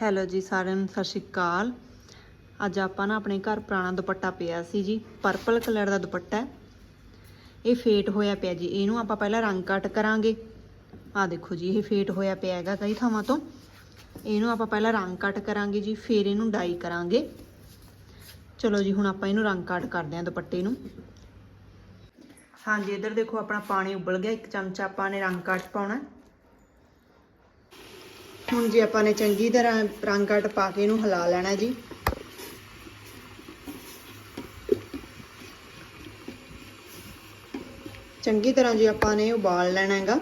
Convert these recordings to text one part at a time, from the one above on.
Hello ਜੀ ਸਾਰਿਆਂ ਨੂੰ, ਸਤਿ ਸ਼੍ਰੀ ਅਕਾਲ। ਅੱਜ ਆਪਾਂ ਨਾ ਆਪਣੇ ਘਰ ਪੁਰਾਣਾ ਦੁਪੱਟਾ ਪਿਆ ਸੀ ਜੀ ਪਰਪਲ ਕਲਰ ਦਾ ਦੁਪੱਟਾ ਇਹ ਫੇਟ ਹੋਇਆ ਪਿਆ ਜੀ, ਇਹਨੂੰ ਆਪਾਂ ਪਹਿਲਾਂ ਰੰਗ ਕੱਟ ਕਰਾਂਗੇ। ਆ ਦੇਖੋ ਜੀ, ਇਹ ਫੇਟ ਹੋਇਆ ਪਿਆ ਹੈਗਾ ਕਈ ਥਾਵਾਂ ਤੋਂ। ਇਹਨੂੰ ਆਪਾਂ ਪਹਿਲਾਂ ਰੰਗ ਕੱਟ ਕਰਾਂਗੇ ਜੀ, ਫਿਰ ਇਹਨੂੰ ਡਾਈ ਕਰਾਂਗੇ। ਚਲੋ ਜੀ, ਹੁਣ ਆਪਾਂ ਇਹਨੂੰ ਰੰਗ ਕੱਟ ਕਰਦੇ ਹਾਂ ਦੁਪੱਟੇ ਨੂੰ। ਹਾਂਜੀ, ਇੱਧਰ ਦੇਖੋ, ਆਪਣਾ ਪਾਣੀ ਉਬਲ ਗਿਆ, ਇੱਕ ਚਮਚਾ ਆਪਾਂ ਨੇ ਰੰਗ ਕੱਟ ਪਾਉਣਾ ਹੁਣ ਜੀ ਆਪਾਂ ਨੇ ਚੰਗੀ ਤਰ੍ਹਾਂ ਰੰਗ ਕੱਟ ਪਾ ਕੇ ਇਹਨੂੰ ਹਿਲਾ ਲੈਣਾ ਜੀ। ਚੰਗੀ ਤਰ੍ਹਾਂ ਜੀ ਆਪਾਂ ਨੇ ਉਬਾਲ ਲੈਣਾ ਹੈਗਾ।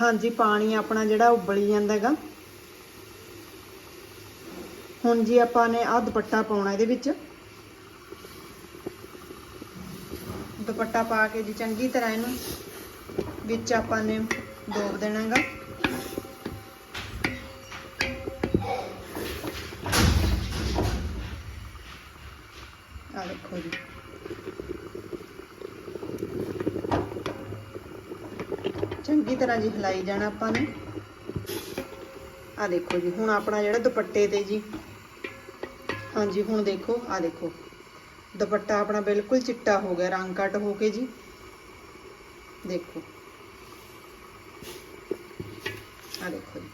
ਹਾਂਜੀ, ਪਾਣੀ ਆਪਣਾ ਜਿਹੜਾ ਉਬਲੀ ਜਾਂਦਾ ਹੈਗਾ। ਹੁਣ ਜੀ ਆਪਾਂ ਨੇ ਆਹ ਦੁਪੱਟਾ ਪਾਉਣਾ ਇਹਦੇ ਵਿੱਚ। ਦੁਪੱਟਾ ਪਾ ਕੇ ਜੀ ਚੰਗੀ ਤਰ੍ਹਾਂ ਇਹਨੂੰ ਵਿੱਚ ਆਪਾਂ ਨੇ ਡੋਬ ਦੇਣਾਗਾ। ਆ ਦੇਖੋ ਜੀ। ਚੰਗੀ ਤਰ੍ਹਾਂ ਜੀ ਹਿਲਾਈ ਜਾਣਾ ਆਪਾਂ ਨੇ। ਆ ਦੇਖੋ ਜੀ, ਹੁਣ ਆਪਣਾ ਜਿਹੜਾ ਦੁਪੱਟੇ ਤੇ ਜੀ। ਹਾਂਜੀ, ਹੁਣ ਦੇਖੋ ਆ ਦੇਖੋ। ਦੁਪੱਟਾ ਆਪਣਾ ਬਿਲਕੁਲ ਚਿੱਟਾ ਹੋ ਗਿਆ, ਰੰਗ ਕੱਟ ਹੋ ਕੇ ਜੀ। ਦੇਖੋ ਆ ਦੇਖੋ ਜੀ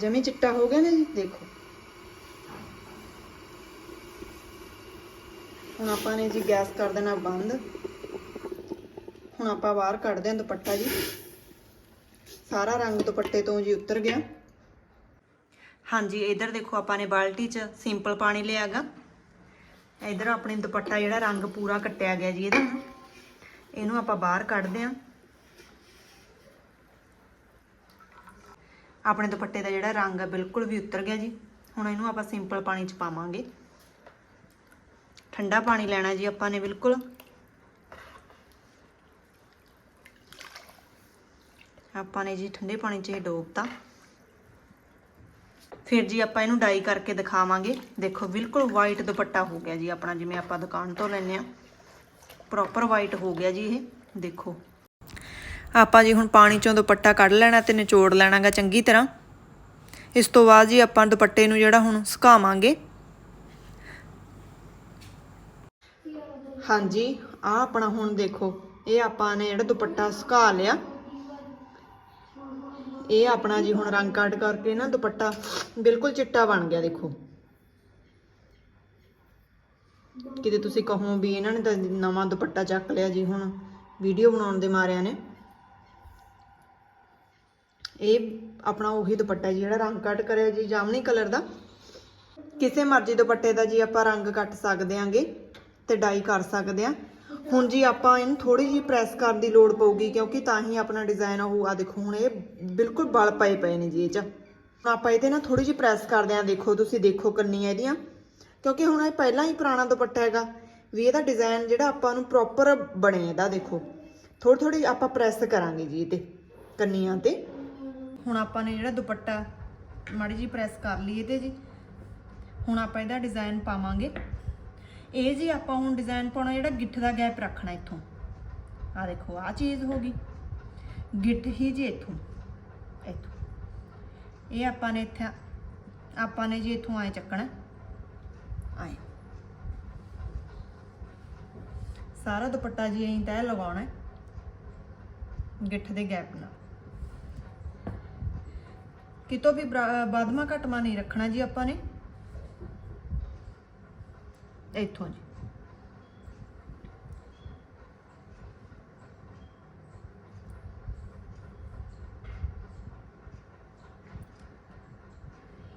ਜਮੀ ਚਿੱਟਾ ਹੋ ਗਿਆ ਨਾ ਜੀ, ਦੇਖੋ। ਹੁਣ ਆਪਾਂ ਨੇ ਜੀ ਗੈਸ ਕਰ ਦੇਣਾ ਬੰਦ। ਹੁਣ ਆਪਾਂ ਬਾਹਰ ਕੱਢਦੇ ਹਾਂ ਦੁਪੱਟਾ ਜੀ। ਸਾਰਾ ਰੰਗ ਦੁਪੱਟੇ ਤੋਂ ਜੀ ਉਤਰ ਗਿਆ। ਹਾਂਜੀ, ਇਧਰ ਦੇਖੋ ਆਪਾਂ ਨੇ ਬਾਲਟੀ 'ਚ ਸਿੰਪਲ ਪਾਣੀ ਲਿਆਗਾ ਇਧਰ ਆਪਣੇ ਦੁਪੱਟਾ ਜਿਹੜਾ ਰੰਗ ਪੂਰਾ ਕੱਟਿਆ ਗਿਆ ਜੀ ਇਹਦਾ। ਇਹਨੂੰ ਆਪਾਂ ਬਾਹਰ ਕੱਢਦੇ ਹਾਂ। ਆਪਣੇ ਦੁਪੱਟੇ ਦਾ ਜਿਹੜਾ ਰੰਗ ਹੈ ਬਿਲਕੁਲ ਵੀ ਉਤਰ ਗਿਆ ਜੀ। ਹੁਣ ਇਹਨੂੰ ਆਪਾਂ ਸਿੰਪਲ ਪਾਣੀ 'ਚ ਪਾਵਾਂਗੇ। ਠੰਡਾ ਪਾਣੀ ਲੈਣਾ ਜੀ ਆਪਾਂ ਨੇ ਬਿਲਕੁਲ। ਆਪਾਂ ਨੇ ਜੀ ਠੰਡੇ ਪਾਣੀ 'ਚ ਇਹ ਡੋਬਤਾ। ਫਿਰ ਜੀ ਆਪਾਂ ਇਹਨੂੰ ਡਾਈ ਕਰਕੇ ਦਿਖਾਵਾਂਗੇ। ਦੇਖੋ ਬਿਲਕੁਲ ਵਾਈਟ ਦੁਪੱਟਾ ਹੋ ਗਿਆ ਜੀ ਆਪਣਾ, ਜਿਵੇਂ ਆਪਾਂ ਦੁਕਾਨ ਤੋਂ ਲੈਨੇ ਆ ਪ੍ਰੋਪਰ ਵਾਈਟ ਹੋ ਗਿਆ ਜੀ ਇਹ। ਦੇਖੋ। ਆਪਾਂ ਜੀ ਹੁਣ ਪਾਣੀ ਚੋਂ ਦੁਪੱਟਾ ਕੱਢ ਲੈਣਾ ਤੇ ਨਿਚੋੜ ਲੈਣਾਗਾ ਚੰਗੀ ਤਰ੍ਹਾਂ। ਇਸ ਤੋਂ ਬਾਅਦ ਜੀ ਆਪਾਂ ਦੁਪੱਟੇ ਨੂੰ ਜਿਹੜਾ ਹੁਣ ਸੁਕਾਵਾਂਗੇ। ਹਾਂਜੀ ਆ ਆਪਣਾ ਹੁਣ ਦੇਖੋ, ਇਹ ਆਪਾਂ ਨੇ ਜਿਹੜਾ ਦੁਪੱਟਾ ਸੁਕਾ ਲਿਆ। ਇਹ ਆਪਣਾ ਜੀ ਹੁਣ ਰੰਗ ਕਾਟ ਕਰਕੇ ਨਾ ਦੁਪੱਟਾ ਬਿਲਕੁਲ ਚਿੱਟਾ ਬਣ ਗਿਆ, ਦੇਖੋ। ਕਿਤੇ ਤੁਸੀਂ ਕਹੋ ਵੀ ਇਹਨਾਂ ਨੇ ਤਾਂ ਨਵਾਂ ਦੁਪੱਟਾ ਚੱਕ ਲਿਆ ਜੀ ਹੁਣ, ਵੀਡੀਓ ਬਣਾਉਣ ਦੇ ਮਾਰਿਆਂ ਨੇ। ਇਹ ਆਪਣਾ ਉਹੀ ਦੁਪੱਟਾ ਜੀ, ਜਿਹੜਾ ਰੰਗ ਕੱਟ ਕਰਿਆ ਜੀ ਜਾਮਣੀ ਕਲਰ ਦਾ। ਕਿਸੇ ਮਰਜ਼ੀ ਦੁਪੱਟੇ ਦਾ ਜੀ ਆਪਾਂ ਰੰਗ ਕੱਟ ਸਕਦੇ ਆਂਗੇ ਤੇ ਡਾਈ ਕਰ ਸਕਦੇ ਆ। ਹੁਣ ਜੀ ਆਪਾਂ ਇਹਨੂੰ ਥੋੜੀ ਜਿਹੀ ਪ੍ਰੈਸ ਕਰਨ ਦੀ ਲੋੜ ਪਊਗੀ, ਕਿਉਂਕਿ ਤਾਂ ਹੀ ਆਪਣਾ ਡਿਜ਼ਾਈਨ ਉਹ ਆ ਦੇਖੋ, ਹੁਣ ਇਹ ਬਿਲਕੁਲ ਬਲ ਪਏ ਪਏ ਨੇ ਜੀ ਇਹ ਚ। ਹੁਣ ਆਪਾਂ ਇਹਦੇ ਨਾਲ ਥੋੜੀ ਜਿਹੀ ਪ੍ਰੈਸ ਕਰਦੇ ਆ, ਦੇਖੋ ਤੁਸੀਂ ਦੇਖੋ ਕੰਨੀਆਂ ਇਹਦੀਆਂ। ਕਿਉਂਕਿ ਹੁਣ ਇਹ ਪਹਿਲਾਂ ਹੀ ਪੁਰਾਣਾ ਦੁਪੱਟਾ ਹੈਗਾ, ਵੀ ਇਹਦਾ ਡਿਜ਼ਾਈਨ ਜਿਹੜਾ ਆਪਾਂ ਨੂੰ ਪ੍ਰੋਪਰ ਬਣੇ ਇਹਦਾ, ਦੇਖੋ। ਥੋੜੀ ਥੋੜੀ ਆਪਾਂ ਪ੍ਰੈਸ ਕਰਾਂਗੇ ਜੀ ਇਹ ਤੇ ਕੰਨੀਆਂ ਤੇ। ਹੁਣ ਆਪਾਂ ਨੇ ਜਿਹੜਾ ਦੁਪੱਟਾ ਮਾੜੀ ਜੀ ਪ੍ਰੈਸ ਕਰ ਲਈਏ ਇਹਦੇ ਜੀ। ਹੁਣ ਆਪਾਂ ਇਹਦਾ ਡਿਜ਼ਾਈਨ ਪਾਵਾਂਗੇ। ਇਹ ਜੀ ਆਪਾਂ ਹੁਣ ਡਿਜ਼ਾਈਨ ਪਾਉਣਾ ਜਿਹੜਾ ਗਿੱਠ ਦਾ ਗੈਪ ਰੱਖਣਾ ਇੱਥੋਂ। ਆ ਦੇਖੋ ਆ ਚੀਜ਼ ਹੋ ਗਈ। ਗਿੱਠ ਹੀ ਜੀ ਇੱਥੋਂ। ਇੱਥੋਂ। ਇਹ ਆਪਾਂ ਨੇ ਇੱਥੇ ਆਪਾਂ ਨੇ ਜੀ ਇੱਥੋਂ ਆਏ ਚੱਕਣਾ। ਆਏ। ਸਾਰਾ ਦੁਪੱਟਾ ਜੀ ਐਂ ਤੈ ਲਗਾਉਣਾ। ਗਿੱਠ ਦੇ ਗੈਪ ਨਾਲ। ਕਿਤੋਂ ਵੀ ਬਰਾ- ਬਾਦਮਾ ਘਟਮਾ ਨਹੀਂ ਰੱਖਣਾ ਜੀ ਆਪਾਂ ਨੇ। ਇੱਥੋਂ ਜੀ।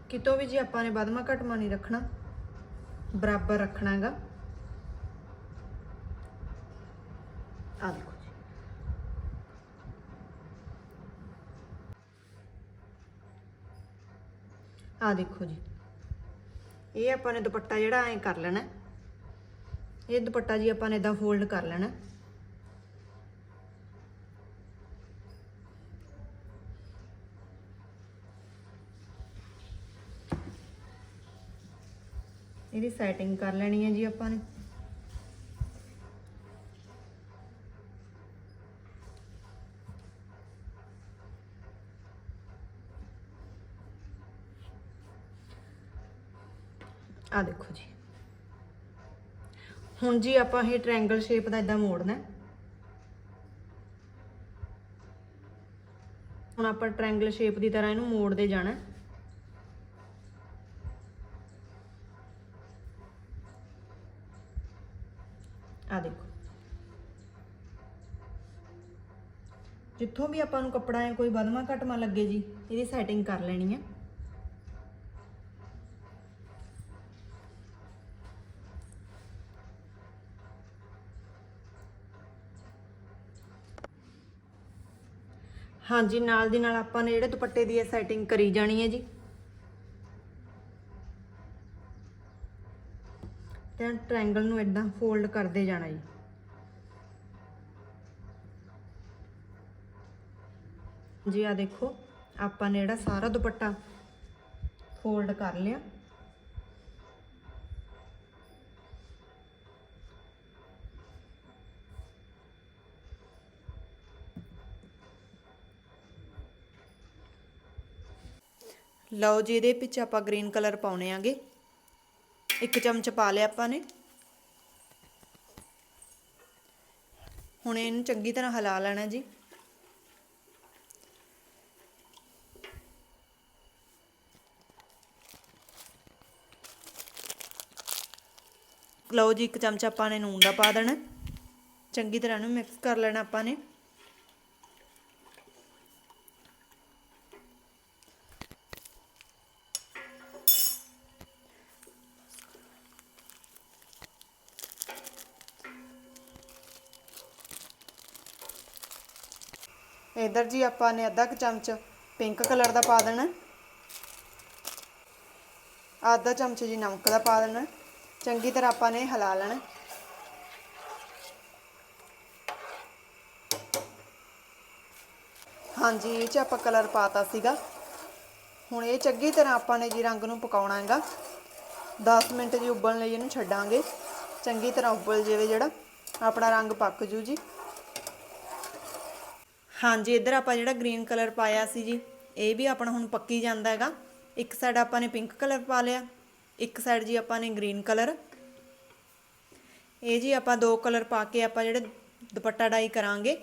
ਕਿਤੋਂ ਵੀ ਜੀ ਆਪਾਂ ਨੇ ਬਾਦਮਾ ਘਟਮਾ ਨਹੀਂ ਰੱਖਣਾ। ਬਰਾਬਰ ਰੱਖਣਾ ਹੈਗਾ। ਆ ਦੇਖੋ ਜੀ ਆ ਦੇਖੋ ਜੀ। ਇਹ ਆਪਾਂ ਨੇ ਦੁਪੱਟਾ ਜਿਹੜਾ ਐਂ ਕਰ ਲੈਣਾ। ਇਹ ਦੁਪੱਟਾ ਜੀ ਆਪਾਂ ਨੇ ਇਦਾਂ ਫੋਲਡ ਕਰ ਲੈਣਾ। ਇਹਦੀ ਸੈਟਿੰਗ ਕਰ ਲੈਣੀ ਹੈ ਜੀ ਆਪਾਂ ਨੇ ਆ ਦੇਖੋ ਜੀ ਹੁਣ ਜੀ ਆਪਾਂ ਇਹ ਟ੍ਰਾਇੰਗਲ ਸ਼ੇਪ ਦਾ ਇਦਾਂ ਮੋੜਨਾ ਹੁਣ ਆਪਾਂ ਟ੍ਰਾਇੰਗਲ ਸ਼ੇਪ ਦੀ ਤਰ੍ਹਾਂ ਇਹਨੂੰ ਮੋੜਦੇ ਜਾਣਾ ਹੈ। ਆ ਦੇਖੋ। ਜਿੱਥੋਂ ਵੀ ਆਪਾਂ ਨੂੰ ਕੱਪੜਾ ਹੈ ਕੋਈ ਵਧਵਾ ਘਟਵਾ ਲੱਗੇ ਜੀ, ਇਹਦੀ ਸੈਟਿੰਗ ਕਰ ਲੈਣੀ ਹੈ। ਹਾਂਜੀ, ਨਾਲ ਦੀ ਨਾਲ ਆਪਾਂ ਨੇ ਜਿਹੜੇ ਦੁਪੱਟੇ ਦੀ ਸੈਟਿੰਗ ਕਰੀ ਜਾਣੀ ਹੈ ਜੀ। ਤੇ ਟ੍ਰਾਇੰਗਲ ਨੂੰ ਇਦਾਂ ਫੋਲਡ ਕਰਦੇ ਜਾਣਾ ਜੀ। ਜੀ ਆ ਦੇਖੋ, ਆਪਾਂ ਨੇ ਜਿਹੜਾ ਸਾਰਾ ਦੁਪੱਟਾ ਫੋਲਡ ਕਰ ਲਿਆ। ਲਓ ਜੀ, ਇਹਦੇ ਵਿੱਚ ਆਪਾਂ ਗ੍ਰੀਨ ਕਲਰ ਪਾਉਣੇ ਆਗੇ। ਇੱਕ ਚਮਚ ਪਾ ਲਿਆ ਆਪਾਂ ਨੇ। ਹੁਣ ਇਹਨੂੰ ਚੰਗੀ ਤਰ੍ਹਾਂ ਹਿਲਾ ਲੈਣਾ ਜੀ। ਲਓ ਜੀ, ਇੱਕ ਚਮਚ ਆਪਾਂ ਨੇ ਨੂਨ ਦਾ ਪਾ ਦੇਣਾ। ਚੰਗੀ ਤਰ੍ਹਾਂ ਨੂੰ ਮਿਕਸ ਕਰ ਲੈਣਾ ਆਪਾਂ ਨੇ। ਇਧਰ ਜੀ, ਆਪਾਂ ਨੇ ਅੱਧਾ ਕੁ ਚਮਚ ਪਿੰਕ ਕਲਰ ਦਾ ਪਾ ਦੇਣਾ। ਅੱਧਾ ਚਮਚ ਜੀ ਨਮਕ ਦਾ ਪਾ ਦੇਣਾ। ਚੰਗੀ ਤਰ੍ਹਾਂ ਆਪਾਂ ਨੇ ਹਿਲਾ ਲੈਣਾ। ਹਾਂਜੀ, ਇਹ ਚ ਆਪਾਂ ਕਲਰ ਪਾਤਾ ਸੀਗਾ। ਹੁਣ ਇਹ ਚੰਗੀ ਤਰ੍ਹਾਂ ਆਪਾਂ ਨੇ ਜੀ ਰੰਗ ਨੂੰ ਪਕਾਉਣਾ ਹੈਗਾ। 10 ਮਿੰਟ ਜੀ ਉਬਲਣ ਲਈ ਇਹਨੂੰ ਛੱਡਾਂਗੇ। ਚੰਗੀ ਤਰ੍ਹਾਂ ਉਬਲ ਜਾਵੇ ਜਿਹੜਾ, ਆਪਣਾ ਰੰਗ ਪੱਕ ਜੂ ਜੀ। ਹਾਂਜੀ, ਇੱਧਰ ਆਪਾਂ ਜਿਹੜਾ ਗ੍ਰੀਨ ਕਲਰ ਪਾਇਆ ਸੀ ਜੀ, ਇਹ ਵੀ ਆਪਣਾ ਹੁਣ ਪੱਕੀ ਜਾਂਦਾ ਹੈਗਾ। ਇੱਕ ਸਾਈਡ ਆਪਾਂ ਨੇ ਪਿੰਕ ਕਲਰ ਪਾ ਲਿਆ, ਇੱਕ ਸਾਈਡ ਜੀ ਆਪਾਂ ਨੇ ਗ੍ਰੀਨ ਕਲਰ ਇਹ ਜੀ ਆਪਾਂ ਦੋ ਕਲਰ ਪਾ ਕੇ ਆਪਾਂ ਜਿਹੜੇ ਦੁਪੱਟਾ ਡਾਈ ਕਰਾਂਗੇ।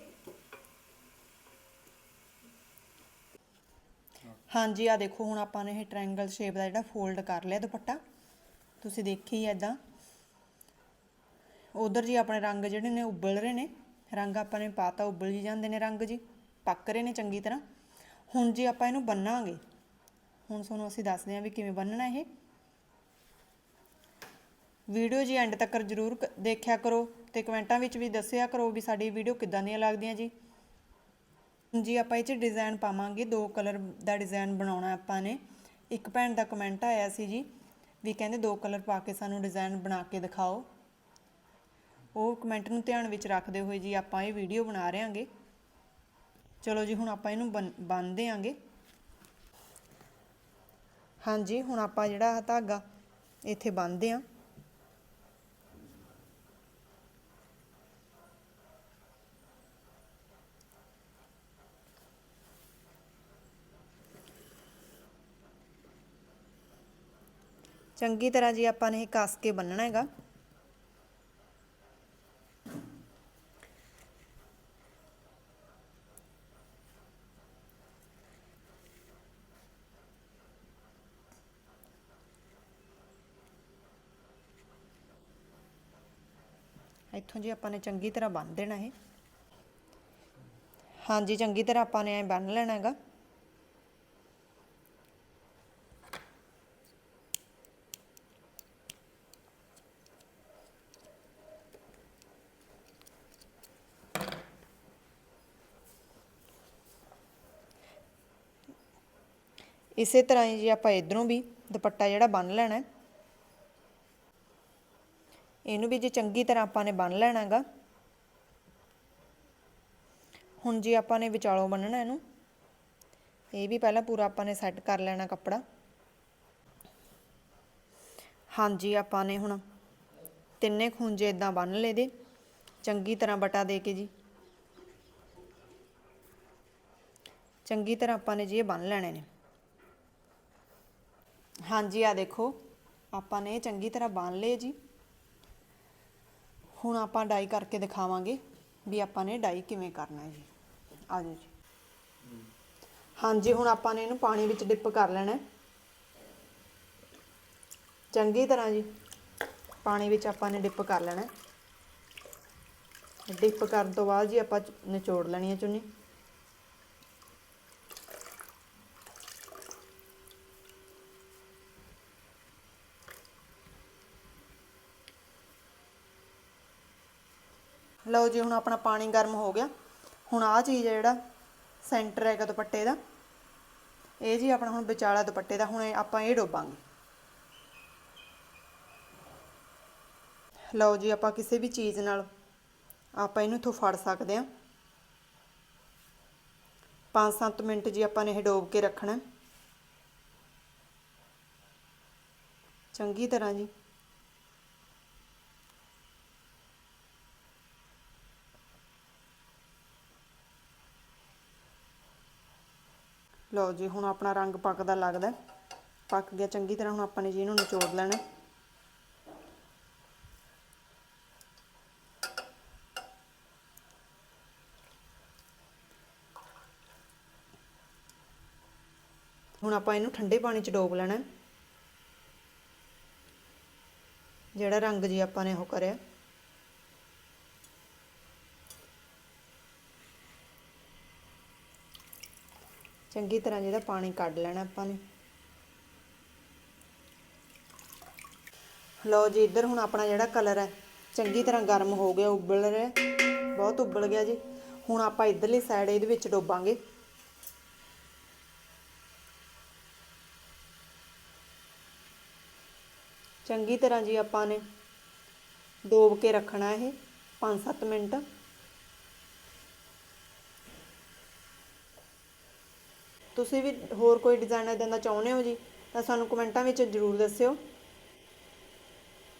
ਹਾਂਜੀ ਆ ਦੇਖੋ, ਹੁਣ ਆਪਾਂ ਨੇ ਇਹ ਟ੍ਰਾਇੰਗਲ ਸ਼ੇਪ ਦਾ ਜਿਹੜਾ ਫੋਲਡ ਕਰ ਲਿਆ ਦੁਪੱਟਾ। ਤੁਸੀਂ ਦੇਖੀ ਐਦਾਂ ਉਧਰ ਜੀ ਆਪਣੇ ਰੰਗ ਜਿਹੜੇ ਨੇ ਉਬਲ ਰਹੇ ਨੇ। ਰੰਗ ਆਪਾਂ ਨੇ ਪਾਤਾ, ਉਬਲ ਜੀ ਜਾਂਦੇ ਨੇ ਰੰਗ ਜੀ, ਪੱਕ ਰਹੇ ਨੇ ਚੰਗੀ ਤਰ੍ਹਾਂ। ਹੁਣ ਜੀ ਆਪਾਂ ਇਹਨੂੰ ਬੰਨਾਂਗੇ, ਹੁਣ ਤੁਹਾਨੂੰ ਅਸੀਂ ਦੱਸਦੇ ਹਾਂ ਵੀ ਕਿਵੇਂ ਬੰਨਣਾ ਇਹ। ਵੀਡੀਓ ਜੀ ਐਂਡ ਤੱਕ ਜਰੂਰ ਕ- ਦੇਖਿਆ ਕਰੋ ਤੇ ਕਮੈਂਟਾਂ ਵਿੱਚ ਵੀ ਦੱਸਿਆ ਕਰੋ ਵੀ ਸਾਡੀ ਵੀਡੀਓ ਕਿੱਦਾਂ ਦੀਆਂ ਲੱਗਦੀਆਂ ਜੀ। ਜੀ ਆਪਾਂ ਇਹ 'ਚ ਡਿਜ਼ਾਈਨ ਪਾਵਾਂਗੇ, ਦੋ ਕਲਰ ਦਾ ਡਿਜ਼ਾਈਨ ਬਣਾਉਣਾ ਆਪਾਂ ਨੇ। ਇੱਕ ਭੈਣ ਦਾ ਕਮੈਂਟ ਆਇਆ ਸੀ ਜੀ, ਵੀ ਕਹਿੰਦੇ ਦੋ ਕਲਰ ਪਾ ਕੇ ਸਾਨੂੰ ਡਿਜ਼ਾਈਨ ਬਣਾ ਕੇ ਦਿਖਾਓ। ਉਹ ਕਮੈਂਟ ਨੂੰ ਧਿਆਨ ਵਿੱਚ ਰੱਖਦੇ ਹੋਏ ਜੀ ਆਪਾਂ ਇਹ ਵੀਡੀਓ ਬਣਾ ਰਹੇ ਹਾਂਗੇ ਚਲੋ ਜੀ, ਹੁਣ ਆਪਾਂ ਇਹਨੂੰ ਬੰਨ- ਬੰਨ੍ਹ ਦਿਆਂਗੇ। ਹਾਂਜੀ, ਹੁਣ ਆਪਾਂ ਜਿਹੜਾ ਆਹ ਧਾਗਾ ਇੱਥੇ ਬੰਨਦੇ ਆਂ। ਚੰਗੀ ਤਰ੍ਹਾਂ ਜੀ ਆਪਾਂ ਨੇ ਇਹ ਕੱਸ ਕੇ ਬੰਨਣਾ ਹੈਗਾ। ਇੱਥੋਂ ਜੀ ਆਪਾਂ ਨੇ ਚੰਗੀ ਤਰ੍ਹਾਂ ਬੰਨ ਦੇਣਾ ਇਹ ਹਾਂਜੀ, ਚੰਗੀ ਤਰ੍ਹਾਂ ਆਪਾਂ ਨੇ ਐ ਬੰਨ ਲੈਣਾ ਹੈਗਾ ਇਸੇ ਤਰ੍ਹਾਂ ਹੀ ਜੀ ਆਪਾਂ ਇਧਰੋਂ ਵੀ ਦੁਪੱਟਾ ਜਿਹੜਾ ਬੰਨ ਲੈਣਾ ਹੈ। ਇਹਨੂੰ ਵੀ ਜੀ ਚੰਗੀ ਤਰ੍ਹਾਂ ਆਪਾਂ ਨੇ ਬੰਨ ਲੈਣਾ ਹੈਗਾ ਹੁਣ ਜੀ ਆਪਾਂ ਨੇ ਵਿਚਾਲੋਂ ਬੰਨਣਾ ਇਹਨੂੰ, ਇਹ ਵੀ ਪਹਿਲਾਂ ਪੂਰਾ ਆਪਾਂ ਨੇ ਸੈੱਟ ਕਰ ਲੈਣਾ ਕੱਪੜਾ। ਹਾਂਜੀ, ਆਪਾਂ ਨੇ ਹੁਣ ਤਿੰਨੇ ਖੂੰਜੇ ਇਦਾਂ ਬੰਨ ਲਏ ਦੇ। ਚੰਗੀ ਤਰ੍ਹਾਂ ਬਟਾ ਦੇ ਕੇ ਜੀ। ਚੰਗੀ ਤਰ੍ਹਾਂ ਆਪਾਂ ਨੇ ਜੀ ਇਹ ਬੰਨ ਲੈਣੇ ਨੇ। ਹਾਂਜੀ ਆ ਦੇਖੋ, ਆਪਾਂ ਨੇ ਇਹ ਚੰਗੀ ਤਰ੍ਹਾਂ ਬੰਨ ਲਏ ਜੀ। ਹੁਣ ਆਪਾਂ ਡਾਈ ਕਰਕੇ ਦਿਖਾਵਾਂਗੇ ਵੀ ਆਪਾਂ ਨੇ ਡਾਈ ਕਿਵੇਂ ਕਰਨਾ ਹੈ ਜੀ। ਆ ਜਾਓ ਜੀ। ਹਾਂਜੀ, ਹੁਣ ਆਪਾਂ ਨੇ ਇਹਨੂੰ ਪਾਣੀ ਵਿੱਚ ਡਿਪ ਕਰ ਲੈਣਾ ਚੰਗੀ ਤਰ੍ਹਾਂ ਜੀ, ਪਾਣੀ ਵਿੱਚ ਆਪਾਂ ਨੇ ਡਿਪ ਕਰ ਲੈਣਾ ਡਿਪ ਕਰਨ ਤੋਂ ਬਾਅਦ ਜੀ ਆਪਾਂ ਨਿਚੋੜ ਲੈਣੀ ਹੈ ਚੁੰਨੀ। ਲਓ ਜੀ, ਹੁਣ ਆਪਣਾ ਪਾਣੀ ਗਰਮ ਹੋ ਗਿਆ। ਹੁਣ ਆਹ ਚੀਜ਼ ਹੈ ਜਿਹੜਾ ਸੈਂਟਰ ਹੈਗਾ ਦੁਪੱਟੇ ਦਾ। ਇਹ ਜੀ ਆਪਣਾ ਹੁਣ ਵਿਚਾਲਾ ਦੁਪੱਟੇ ਦਾ, ਹੁਣ ਆਪਾਂ ਇਹ ਡੋਬਾਂਗੇ। ਲਓ ਜੀ, ਆਪਾਂ ਕਿਸੇ ਵੀ ਚੀਜ਼ ਨਾਲ ਆਪਾਂ ਇਹਨੂੰ ਇੱਥੋਂ ਫੜ ਸਕਦੇ ਹਾਂ। 5-7 ਮਿੰਟ ਜੀ ਆਪਾਂ ਨੇ ਇਹ ਡੋਬ ਕੇ ਰੱਖਣਾ। ਚੰਗੀ ਤਰ੍ਹਾਂ ਜੀ। ਲਓ ਜੀ, ਹੁਣ ਆਪਣਾ ਰੰਗ ਪੱਕਦਾ ਲੱਗਦਾ ਪੱਕ ਗਿਆ, ਚੰਗੀ ਤਰ੍ਹਾਂ ਹੁਣ ਆਪਾਂ ਨੇ ਜੀ ਇਹਨੂੰ ਨਿਚੋੜ ਲੈਣਾ ਹੁਣ ਆਪਾਂ ਇਹਨੂੰ ਠੰਡੇ ਪਾਣੀ 'ਚ ਡੋਬ ਲੈਣਾ ਜਿਹੜਾ ਰੰਗ ਜੀ ਆਪਾਂ ਨੇ ਉਹ ਕਰਿਆ। ਚੰਗੀ ਤਰ੍ਹਾਂ ਜਿਹਦਾ ਪਾਣੀ ਕੱਢ ਲੈਣਾ ਆਪਾਂ ਨੇ। ਲਓ ਜੀ, ਇੱਧਰ ਹੁਣ ਆਪਣਾ ਜਿਹੜਾ ਕਲਰ ਹੈ, ਚੰਗੀ ਤਰ੍ਹਾਂ ਗਰਮ ਹੋ ਗਿਆ, ਉਬਲ ਰਿਹਾ ਬਹੁਤ ਉਬਲ ਗਿਆ ਜੀ। ਹੁਣ ਆਪਾਂ ਇੱਧਰਲੀ ਸਾਈਡ ਇਹਦੇ ਵਿੱਚ ਡੋਬਾਂਗੇ। ਚੰਗੀ ਤਰ੍ਹਾਂ ਜੀ ਆਪਾਂ ਨੇ ਡੋਬ ਕੇ ਰੱਖਣਾ ਇਹ 5-7 ਮਿੰਟ। ਤੁਸੀਂ ਵੀ ਹੋਰ ਕੋਈ ਡਿਜ਼ਾਈਨ ਇਦਾਂ ਦਾ ਚਾਹੁੰਦੇ ਹੋ ਜੀ, ਤਾਂ ਸਾਨੂੰ ਕਮੈਂਟਾਂ ਵਿੱਚ ਜ਼ਰੂਰ ਦੱਸਿਓ।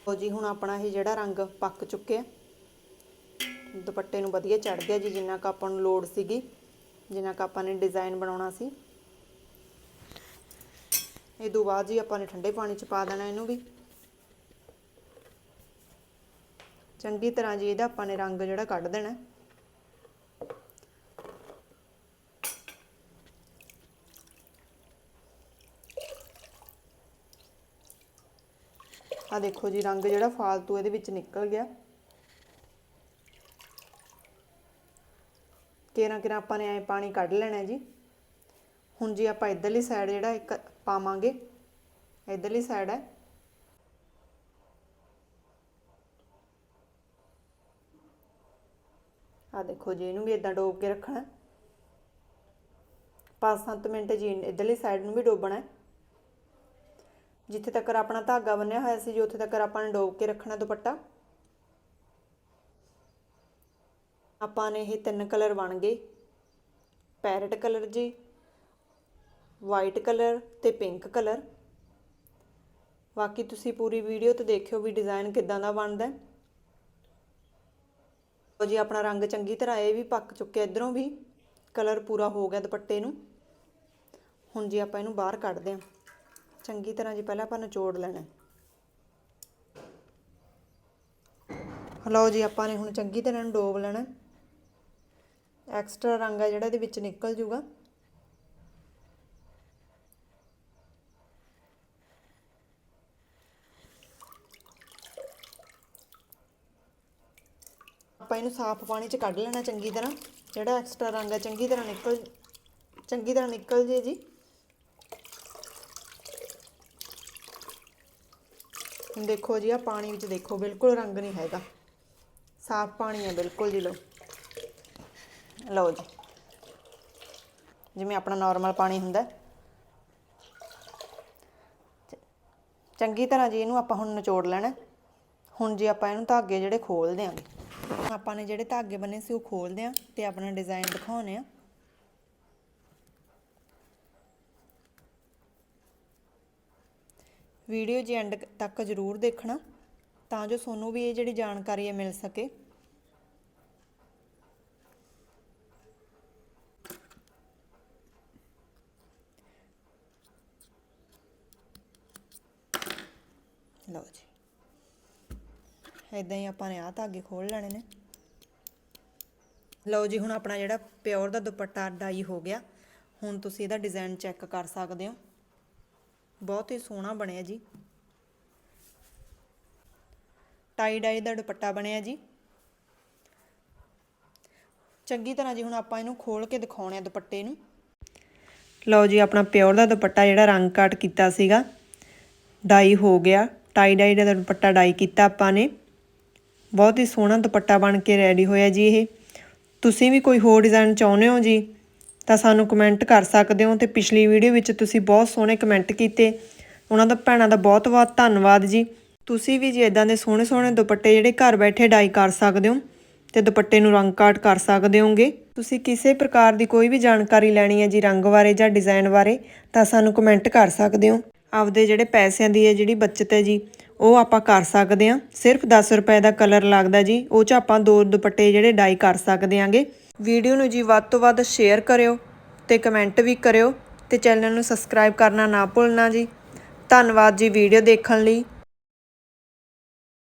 ਲਓ ਜੀ, ਹੁਣ ਆਪਣਾ ਇਹ ਜਿਹੜਾ ਰੰਗ ਪੱਕ ਚੁੱਕਿਆ। ਦੁਪੱਟੇ ਨੂੰ ਵਧੀਆ ਚੜ ਗਿਆ ਜੀ, ਜਿੰਨਾ ਕੁ ਆਪਾਂ ਨੂੰ ਲੋੜ ਸੀਗੀ, ਜਿੰਨਾ ਕੁ ਆਪਾਂ ਨੇ ਡਿਜ਼ਾਈਨ ਬਣਾਉਣਾ ਸੀ। ਇਹ ਤੋਂ ਬਾਅਦ ਜੀ ਆਪਾਂ ਨੇ ਠੰਡੇ ਪਾਣੀ ਚ ਪਾ ਦੇਣਾ ਇਹਨੂੰ ਵੀ। ਚੰਗੀ ਤਰ੍ਹਾਂ ਜੀ ਇਹਦਾ ਆਪਾਂ ਨੇ ਰੰਗ ਜਿਹੜਾ ਕੱਢ ਦੇਣਾ। ਆ ਦੇਖੋ ਜੀ, ਰੰਗ ਜਿਹੜਾ ਫਾਲਤੂ ਇਹਦੇ ਵਿੱਚ ਨਿਕਲ ਗਿਆ। ਕਿਰਾਂ ਕਿਰਾਂ ਆਪਾਂ ਨੇ ਐ ਪਾਣੀ ਕੱਢ ਲੈਣਾ ਜੀ। ਹੁਣ ਜੀ ਆਪਾਂ ਇਧਰਲੀ ਸਾਈਡ ਜਿਹੜਾ ਇੱਕ ਪਾਵਾਂਗੇ। ਇਧਰਲੀ ਸਾਈਡ ਹੈ। ਆ ਦੇਖੋ ਜੀ, ਇਹਨੂੰ ਵੀ ਇਦਾਂ ਡੋਬ ਕੇ ਰੱਖਣਾ। 5-7 ਮਿੰਟ ਜੀ, ਇਧਰਲੀ ਸਾਈਡ ਨੂੰ ਵੀ ਡੋਬਣਾ। ਹੈ ਜਿੱਥੇ ਤੱਕ ਆਪਣਾ ਧਾਗਾ ਬੰਨਿਆ ਹੋਇਆ ਸੀ, ਜੀ ਉੱਥੇ ਤੱਕ ਆਪਾਂ ਨੇ ਡੋਬ ਕੇ ਰੱਖਣਾ ਦੁਪੱਟਾ। ਆਪਾਂ ਨੇ ਇਹ ਤਿੰਨ ਕਲਰ ਬਣ ਗਏ। ਪੈਰਟ ਕਲਰ ਜੀ, ਵਾਈਟ ਕਲਰ ਤੇ ਪਿੰਕ ਕਲਰ। ਬਾਕੀ ਤੁਸੀਂ ਪੂਰੀ ਵੀਡੀਓ ਤੇ ਦੇਖਿਓ ਵੀ ਡਿਜ਼ਾਈਨ ਕਿੱਦਾਂ ਦਾ ਬਣਦਾ। ਹੈ ਲਓ ਜੀ, ਆਪਣਾ ਰੰਗ ਚੰਗੀ ਤਰ੍ਹਾਂ ਇਹ ਵੀ ਪੱਕ ਚੁੱਕਿਆ ਇਧਰੋਂ ਵੀ। ਕਲਰ ਪੂਰਾ ਹੋ ਗਿਆ ਦੁਪੱਟੇ ਨੂੰ। ਹੁਣ ਜੀ ਆਪਾਂ ਇਹਨੂੰ ਬਾਹਰ ਕੱਢਦੇ ਹਾਂ। ਚੰਗੀ ਤਰ੍ਹਾਂ ਜੀ ਪਹਿਲਾਂ ਆਪਾਂ ਨਿਚੋੜ ਲੈਣਾ ਲਓ ਜੀ, ਆਪਾਂ ਨੇ ਹੁਣ ਚੰਗੀ ਤਰ੍ਹਾਂ ਨੂੰ ਡੋਬ ਲੈਣਾ ਐਕਸਟਰਾ ਰੰਗ ਹੈ ਜਿਹੜਾ ਇਹਦੇ ਵਿੱਚ ਨਿਕਲ ਜੂਗਾ। ਆਪਾਂ ਇਹਨੂੰ ਸਾਫ਼ ਪਾਣੀ 'ਚ ਕੱਢ ਲੈਣਾ ਚੰਗੀ ਤਰ੍ਹਾਂ। ਜਿਹੜਾ ਐਕਸਟਰਾ ਰੰਗ ਹੈ ਚੰਗੀ ਤਰ੍ਹਾਂ ਨਿਕਲ ਚੰਗੀ ਤਰ੍ਹਾਂ ਨਿਕਲ ਜੇ ਜੀ। ਦੇਖੋ ਜੀ ਆ ਪਾਣੀ ਵਿੱਚ ਦੇਖੋ, ਬਿਲਕੁਲ ਰੰਗ ਨਹੀਂ ਹੈਗਾ। ਸਾਫ਼ ਪਾਣੀ ਹੈ, ਬਿਲਕੁਲ ਜੀ ਲੋ ਲਓ ਜੀ। ਜਿਵੇਂ ਆਪਣਾ ਨਾਰਮਲ ਪਾਣੀ ਹੁੰਦਾ। ਚੰਗੀ ਤਰ੍ਹਾਂ ਜੀ ਇਹਨੂੰ ਆਪਾਂ ਹੁਣ ਨਿਚੋੜ ਲੈਣਾ ਹੁਣ ਜੀ ਆਪਾਂ ਇਹਨੂੰ ਧਾਗੇ ਜਿਹੜੇ ਖੋਲ ਦਿਆਂਗੇ ਆਪਾਂ ਨੇ ਜਿਹੜੇ ਧਾਗੇ ਬੰਨੇ ਸੀ, ਉਹ ਖੋਲਦੇ ਆਂ ਤੇ ਆਪਣਾ ਡਿਜ਼ਾਈਨ ਦਿਖਾਉਨੇ ਆ। ਵੀਡੀਓ ਜੀ ਐਂਡ ਤੱਕ ਜ਼ਰੂਰ ਦੇਖਣਾ, ਤਾਂ ਜੋ ਤੁਹਾਨੂੰ ਵੀ ਇਹ ਜਿਹੜੀ ਜਾਣਕਾਰੀ ਹੈ ਮਿਲ ਸਕੇ। ਲਓ ਜੀ। ਇਦਾਂ ਹੀ ਆਪਾਂ ਨੇ ਆਹ ਧਾਗੇ ਖੋਲ ਲੈਣੇ ਨੇ। ਲਓ ਜੀ, ਹੁਣ ਆਪਣਾ ਜਿਹੜਾ ਪਿਓਰ ਦਾ ਦੁਪੱਟਾ ਡਾਈ ਹੋ ਗਿਆ, ਹੁਣ ਤੁਸੀਂ ਇਹਦਾ ਡਿਜ਼ਾਈਨ ਚੈੱਕ ਕਰ ਸਕਦੇ ਹੋ। ਬਹੁਤ ਹੀ ਸੋਹਣਾ ਬਣਿਆ ਜੀ। ਟਾਈ ਡਾਈ ਦਾ ਦੁਪੱਟਾ ਬਣਿਆ ਜੀ। ਚੰਗੀ ਤਰ੍ਹਾਂ ਜੀ ਹੁਣ ਆਪਾਂ ਇਹਨੂੰ ਖੋਲ ਕੇ ਦਿਖਾਉਣੇ ਆ ਦੁਪੱਟੇ ਨੂੰ। ਲਓ ਜੀ, ਆਪਣਾ ਪਿਓਰ ਦਾ ਦੁਪੱਟਾ ਜਿਹੜਾ ਰੰਗ ਕੱਟ ਕੀਤਾ ਸੀਗਾ। ਡਾਈ ਹੋ ਗਿਆ। ਟਾਈ ਡਾਈ ਦਾ ਦੁਪੱਟਾ ਡਾਈ ਕੀਤਾ ਆਪਾਂ ਨੇ। ਬਹੁਤ ਹੀ ਸੋਹਣਾ ਦੁਪੱਟਾ ਬਣ ਕੇ ਰੈਡੀ ਹੋਇਆ ਜੀ ਇਹ। ਤੁਸੀਂ ਵੀ ਕੋਈ ਹੋਰ ਡਿਜ਼ਾਈਨ ਚਾਹੁੰਦੇ ਹੋ ਜੀ? ਤਾਂ ਸਾਨੂੰ ਕਮੈਂਟ ਕਰ ਸਕਦੇ ਹੋ ਤੇ ਪਿਛਲੀ ਵੀਡੀਓ ਵਿੱਚ ਤੁਸੀਂ ਬਹੁਤ ਸੋਹਣੇ ਕਮੈਂਟ ਕੀਤੇ। ਉਹਨਾਂ ਦਾ ਭੈਣਾਂ ਦਾ ਬਹੁਤ ਬਹੁਤ ਧੰਨਵਾਦ ਜੀ। ਤੁਸੀਂ ਵੀ ਜੇ ਇਦਾਂ ਦੇ ਸੋਹਣੇ ਸੋਹਣੇ ਦੁਪੱਟੇ ਜਿਹੜੇ ਘਰ ਬੈਠੇ ਡਾਈ ਕਰ ਸਕਦੇ ਹੋ ਤੇ ਦੁਪੱਟੇ ਨੂੰ ਰੰਗ ਕਾਟ ਕਰ ਸਕਦੇ ਹੋਗੇ। ਤੁਸੀਂ ਕਿਸੇ ਪ੍ਰਕਾਰ ਦੀ ਕੋਈ ਵੀ ਜਾਣਕਾਰੀ ਲੈਣੀ ਹੈ ਜੀ ਰੰਗ ਬਾਰੇ ਜਾਂ ਡਿਜ਼ਾਈਨ ਬਾਰੇ ਤਾਂ ਸਾਨੂੰ ਕਮੈਂਟ ਕਰ ਸਕਦੇ ਹੋ। ਆਪਦੇ ਜਿਹੜੇ ਪੈਸਿਆਂ ਦੀ ਹੈ ਜਿਹੜੀ ਬਚਤ ਹੈ ਜੀ, ਉਹ ਆਪਾਂ ਕਰ ਸਕਦੇ ਹਾਂ। ਸਿਰਫ 10 ਰੁਪਏ ਦਾ ਕਲਰ ਲੱਗਦਾ ਜੀ, ਉਹ 'ਚ ਆਪਾਂ ਦੋ ਦੁਪੱਟੇ ਜਿਹੜੇ ਡਾਈ ਕਰ ਸਕਦੇ ਆਂਗੇ ਵੀਡੀਓ ਨੂੰ ਜੀ ਵੱਧ ਤੋਂ ਵੱਧ ਸ਼ੇਅਰ ਕਰਿਓ ਤੇ ਕਮੈਂਟ ਵੀ ਕਰਿਓ ਤੇ ਚੈਨਲ ਨੂੰ ਸਬਸਕ੍ਰਾਈਬ ਕਰਨਾ ਨਾ ਭੁੱਲਣਾ ਜੀ। ਧੰਨਵਾਦ ਜੀ ਵੀਡੀਓ ਦੇਖਣ ਲਈ।